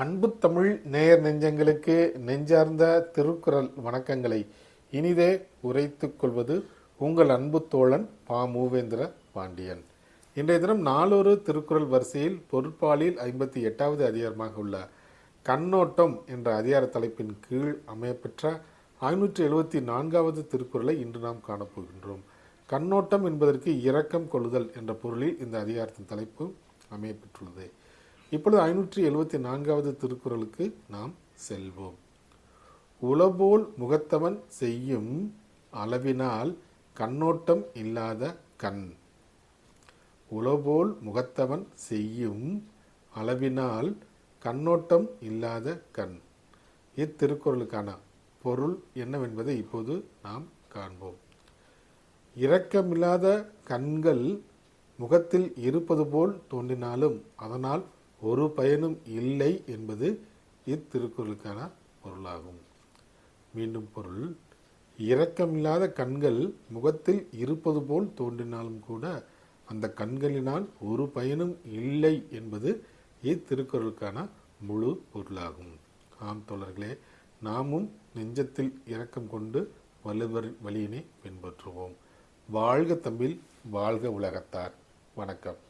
அன்பு தமிழ் நேயர் நெஞ்சங்களுக்கு நெஞ்சார்ந்த திருக்குறள் வணக்கங்களை இனிதே உரைத்துக் கொள்வது உங்கள் அன்பு தோழன் பா. மூவேந்திர பாண்டியன். இன்றைய தினம் நாளொரு திருக்குறள் வரிசையில் பொருட்பாலில் ஐம்பத்தி எட்டாவது அதிகாரமாக உள்ள கண்ணோட்டம் என்ற அதிகார தலைப்பின் கீழ் அமையப்பெற்ற ஐநூற்றி எழுபத்தி நான்காவது திருக்குறளை இன்று நாம் காணப்போகின்றோம் கண்ணோட்டம் என்பதற்கு இரக்கம் கொள்ளுதல் என்ற பொருளில் இந்த அதிகாரத்தின் தலைப்பு அமையப்பெற்றுள்ளது இப்பொழுது ஐநூற்றி எழுபத்தி நான்காவது திருக்குறளுக்கு நாம் செல்வோம். உளபோல் முகத்தவன் செய்யும் அளவினால் கண்ணோட்டம் இல்லாத கண். உளபோல் முகத்தவன் செய்யும் அளவினால் கண்ணோட்டம் இல்லாத கண். இத்திருக்குறளுக்கான பொருள் என்னவென்பதை இப்போது நாம் காண்போம். இரக்கமில்லாத கண்கள் முகத்தில் இருப்பது போல் தோன்றினாலும் அதனால் ஒரு பயனும் இல்லை என்பது இத்திருக்குறளுக்கான பொருளாகும். மீண்டும் பொருள். இரக்கமில்லாத கண்கள் முகத்தில் இருப்பது போல் தோன்றினாலும் கூட அந்த கண்களினால் ஒரு பயனும் இல்லை என்பது இத்திருக்குறளுக்கான முழு பொருளாகும். ஆம் தோழர்களே நாமும் நெஞ்சத்தில் இரக்கம் கொண்டு வள்ளுவர் வழியினை பின்பற்றுவோம். வாழ்க தமிழ் வாழ்க உலகத்தார். வணக்கம்.